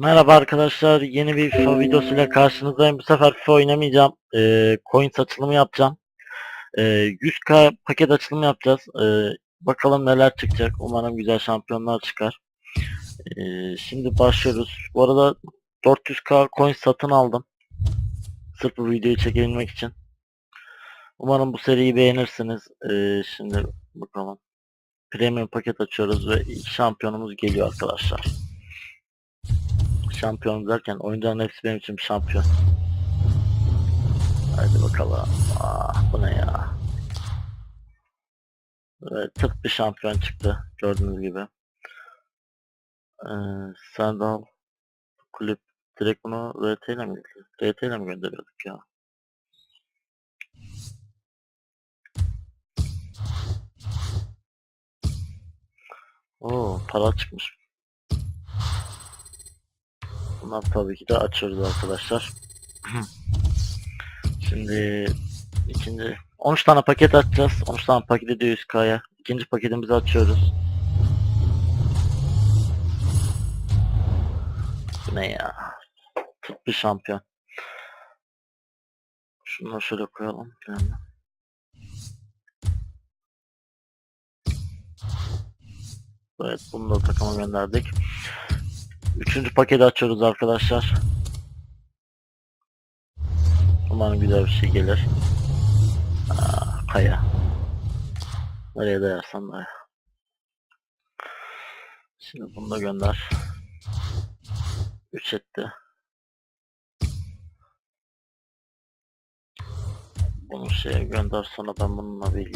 Merhaba arkadaşlar, yeni bir FIFA videosuyla karşınızdayım. Bu sefer FIFA oynamayacağım. Ee, coin açılımı yapacağım. Ee, 100k paket açılımı yapacağız. Ee, bakalım neler çıkacak. Umarım güzel şampiyonlar çıkar. Ee, şimdi başlıyoruz. Bu arada 400k coin satın aldım. Sırf bu videoyu çekebilmek için. Umarım bu seriyi beğenirsiniz. Ee, şimdi bakalım. Premium paket açıyoruz ve ilk şampiyonumuz geliyor arkadaşlar. Şampiyon derken oyuncuların hepsi benim için şampiyon. Hadi bakalım. Ah bu ne ya. Evet, tıp bir şampiyon çıktı gördüğünüz gibi. Ee, Sandal kulüp direkt bunu RT ile mi RT ile mi gönderiyorduk ya? Oo para çıkmış. Bunlar tabii ki de açıyoruz arkadaşlar. Şimdi ikinci 13 tane paket açacağız. 13 tane paket ediyor 100k'ya. İkinci paketimizi açıyoruz. Bu ne ya? Tut bir şampiyon. Şunları şöyle koyalım. Yani. Evet bunu da takıma gönderdik. Üçüncü paketi açıyoruz arkadaşlar. Umarım güzel bir şey gelir. Aa, kaya. Nereye dayarsan daya. Şimdi bunu da gönder. 3 etti. Bunu şeye gönder sonra ben bununla bir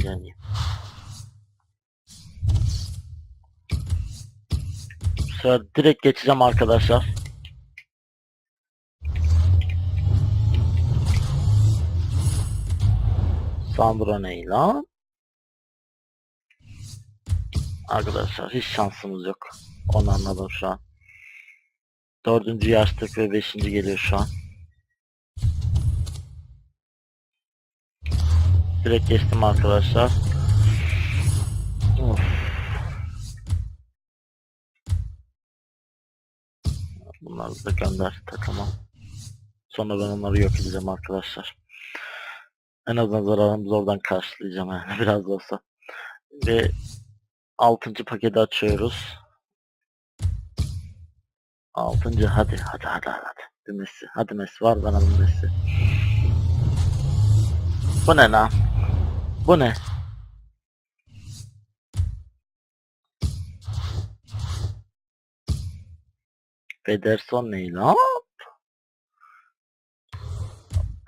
sefer direkt geçeceğim arkadaşlar. Sandra ne lan? Arkadaşlar hiç şansımız yok. Onu anladım şu an. Dördüncü yaştık ve beşinci geliyor şu an. Direkt geçtim arkadaşlar. Of. Bunları da gönder takıma. Sonra ben onları yok edeceğim arkadaşlar. En azından zararımızı oradan karşılayacağım yani biraz da olsa. Ve 6. paketi açıyoruz. 6. hadi hadi hadi hadi. Bir Messi. Hadi Messi var bana bir Messi. Bu ne lan? Bu ne? Pederson ne lan?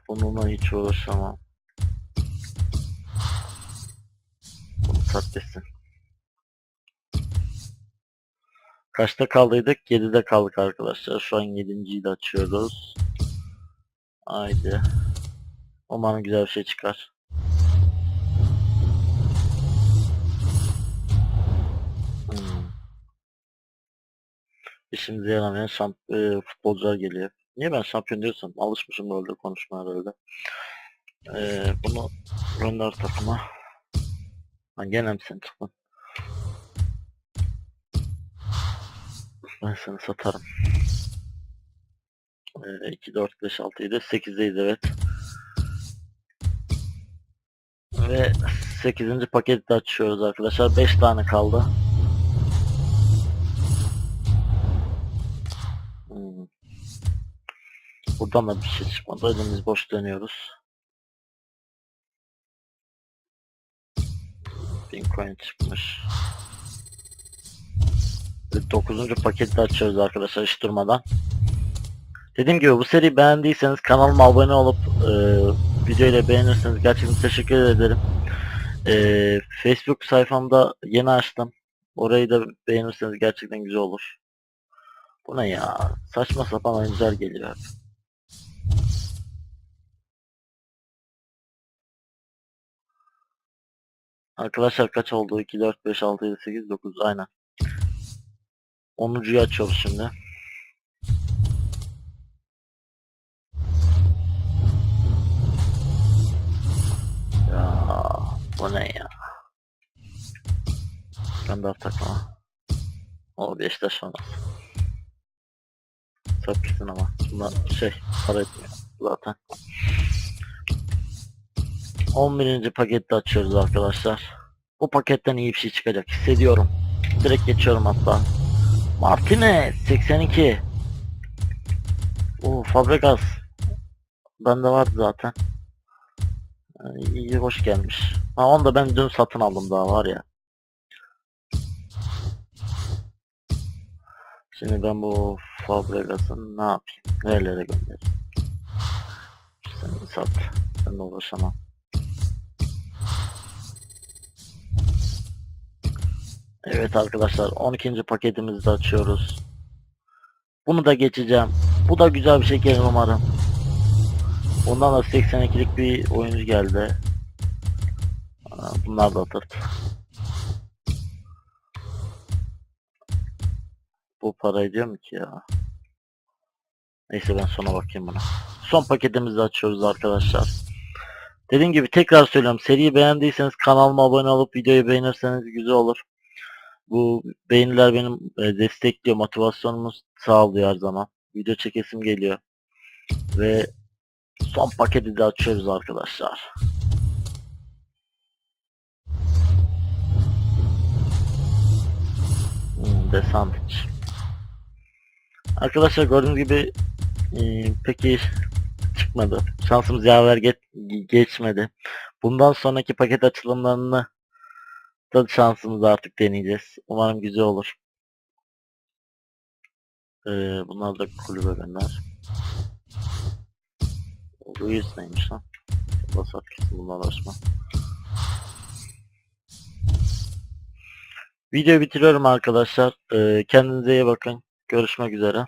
Bununla hiç uğraşamam. Bunu sat desin. Kaçta kaldıydık? 7'de kaldık arkadaşlar. Şu an 7.yi de açıyoruz. Haydi. Umarım güzel bir şey çıkar. İşimize yaramayan şamp e, futbolcular geliyor. Niye ben şampiyon diyorsam alışmışım böyle konuşmaya böyle. Ee, bunu gönder takıma. Lan gene mi sen? Ben seni satarım. Ee, 2, 4, 5, 6, 7, 8'deyiz evet. Ve 8. paketi de açıyoruz arkadaşlar. 5 tane kaldı. Buradan da bir şey çıkmadı. Elimiz boş dönüyoruz. Bitcoin çıkmış. Ve 9. paketi açıyoruz arkadaşlar hiç durmadan. Dediğim gibi bu seriyi beğendiyseniz kanalıma abone olup e, videoyu beğenirseniz gerçekten teşekkür ederim. E, Facebook sayfamda yeni açtım. Orayı da beğenirseniz gerçekten güzel olur. Bu ne ya? Saçma sapan oyuncular geliyor hep. Arkadaşlar kaç oldu? 2, 4, 5, 6, 7, 8, 9 aynen. 10'uncuyu açıyoruz şimdi. Ya bu ne ya? Gönder takıma. O Beşiktaş. Hesap gitsin ama. Buna şey para etmiyor zaten. 11. pakette açıyoruz arkadaşlar. Bu paketten iyi bir şey çıkacak hissediyorum. Direkt geçiyorum hatta. Martinez 82. Oo Fabregas. Bende vardı zaten. Ee, İyi hoş gelmiş. Ha onu da ben dün satın aldım daha var ya. Şimdi ben bu Fabregas'ı ne yapayım? Nerelere göndereyim? Sen sat. Ben de uğraşamam. Evet arkadaşlar 12. paketimizi de açıyoruz. Bunu da geçeceğim. Bu da güzel bir şey umarım. Bundan da 82'lik bir oyuncu geldi. Bunlar da atırt. Bu para ediyor mu ki ya? Neyse ben sonra bakayım buna. Son paketimizi açıyoruz arkadaşlar. Dediğim gibi tekrar söylüyorum. Seriyi beğendiyseniz kanalıma abone olup videoyu beğenirseniz güzel olur. Bu beğeniler benim e, destekliyor, motivasyonumu sağlıyor her zaman. Video çekesim geliyor. Ve son paketi de açıyoruz arkadaşlar. Hmm, The Sandwich. Arkadaşlar gördüğünüz gibi e, peki çıkmadı. Şansımız yaver ge- geçmedi. Bundan sonraki paket açılımlarını da şansımızı artık deneyeceğiz. Umarım güzel olur. Ee, bunlar da kulübe gönder. Ruiz neymiş lan? Basat kesin bunlar uğraşma. Videoyu bitiriyorum arkadaşlar. Ee, kendinize iyi bakın. Görüşmek üzere.